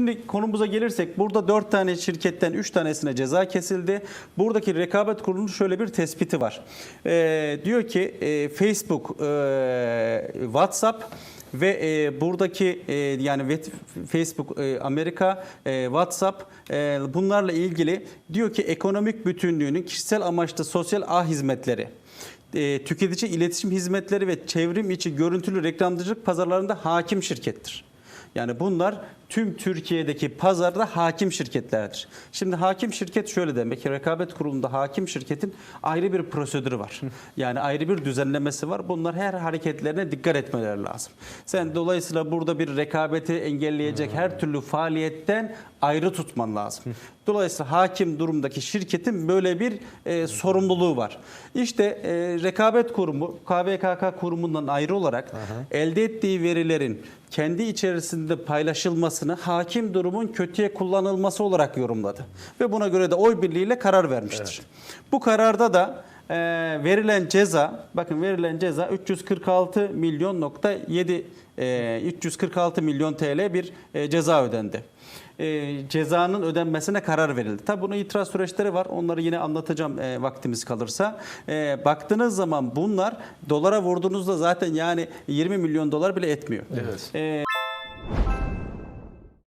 Şimdi konumuza gelirsek burada 4 tane şirketten 3 tanesine ceza kesildi. Buradaki rekabet kurulunun şöyle bir tespiti var. Ee, diyor ki e, Facebook, e, WhatsApp ve e, buradaki e, yani Facebook e, Amerika, e, WhatsApp e, bunlarla ilgili diyor ki ekonomik bütünlüğünün kişisel amaçlı sosyal ağ hizmetleri e, tüketici iletişim hizmetleri ve çevrim içi görüntülü reklamcılık pazarlarında hakim şirkettir. Yani bunlar tüm Türkiye'deki pazarda hakim şirketlerdir. Şimdi hakim şirket şöyle demek ki rekabet kurulunda hakim şirketin ayrı bir prosedürü var. Yani ayrı bir düzenlemesi var. Bunlar her hareketlerine dikkat etmeleri lazım. Sen dolayısıyla burada bir rekabeti engelleyecek her türlü faaliyetten ayrı tutman lazım. Dolayısıyla hakim durumdaki şirketin böyle bir e, sorumluluğu var. İşte e, rekabet kurumu KVKK kurumundan ayrı olarak elde ettiği verilerin kendi içerisinde paylaşılmasını hakim durumun kötüye kullanılması olarak yorumladı. Ve buna göre de oy birliğiyle karar vermiştir. Bu kararda da e, verilen ceza, bakın verilen ceza 346 milyon nokta 7 e, 346 milyon TL bir e, ceza ödendi e, cezanın ödenmesine karar verildi. Tabi bunun itiraz süreçleri var. Onları yine anlatacağım e, vaktimiz kalırsa. E, baktığınız zaman bunlar dolara vurduğunuzda zaten yani 20 milyon dolar bile etmiyor. Evet. E,